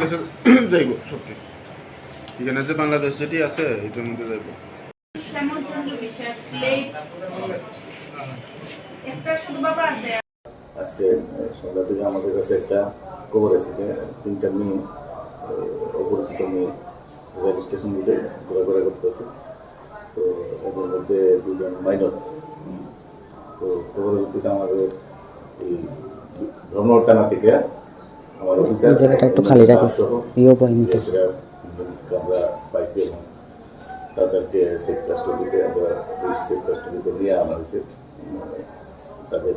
যাইব সত্যি। এখানে যে বাংলাদেশ যেটি আছে এটার মধ্যে যাইব। শ্যামচন্দ্র বিশ্বাস লেট একটা শুধু বাবা আছে। আজকে সন্ধ্যা থেকে আমাদের কাছে একটা খবর এসেছে তিনটা মেয়ে অপরিচিত মেয়ে রেল স্টেশন রুটে ঘোরাঘোরা করতেছে। তো এদের মধ্যে দুজন মাইনর তো খবরের ভিত্তিতে আমাদের এই ধর্মর থানা থেকে এই জায়গাটা একটু খালি মতো। আমরা পাইছি তাদেরকে আমরা নিয়ে তাদের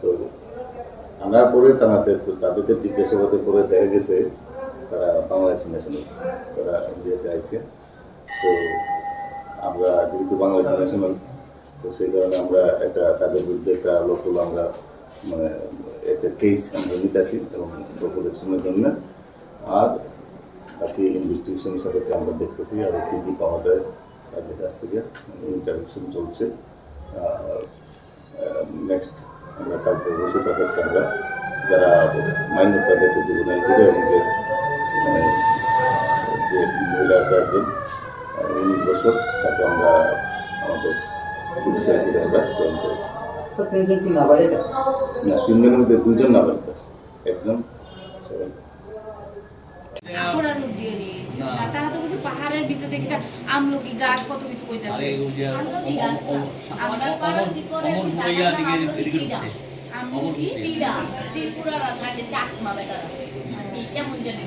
তো আনার পরে তাদের তাদেরকে জিজ্ঞাসাবাদের পরে দেখা গেছে তারা বাংলাদেশি ন্যাশনাল তারা ইন্ডিয়াতে আইছে তো আমরা যেহেতু বাংলাদেশি ন্যাশনাল তো সেই কারণে আমরা একটা তাদের বিরুদ্ধে একটা লোকাল আমরা মানে একটা কেস আমরা নিতেছি এবং প্রোটেকশনের জন্য। আর বাকি ইনভেস্টিগেশন সাথে আমরা দেখতেছি, আর কী কী পাওয়া যায় তাদের কাছ থেকে। ইন্টারভিউশন চলছে। নেক্সট আমরা কালকে বসে দেখাচ্ছি আমরা যারা মাইনর তাদেরকে জীবনের ঘুরে এবং যে মানে মহিলা আছে একজন উনিশ বছর, তাকে আমরা আমাদের পুলিশের দিকে আমরা জয়েন করি স্যার তিনজন কি নাবালিকা? না তিনজনের মধ্যে দুজন নাবালিকা। একজন সেভেন আমরা রূপ দিয়ে দিই। তারা তো কিছু পাহাড়ের ভিতরে দেখি আমলকি গাছ কত কিছু কইতাছে। আমলকি গাছ আমলকি ত্রিপুরা থাকে চাকমা বেটা। কেমন জানি।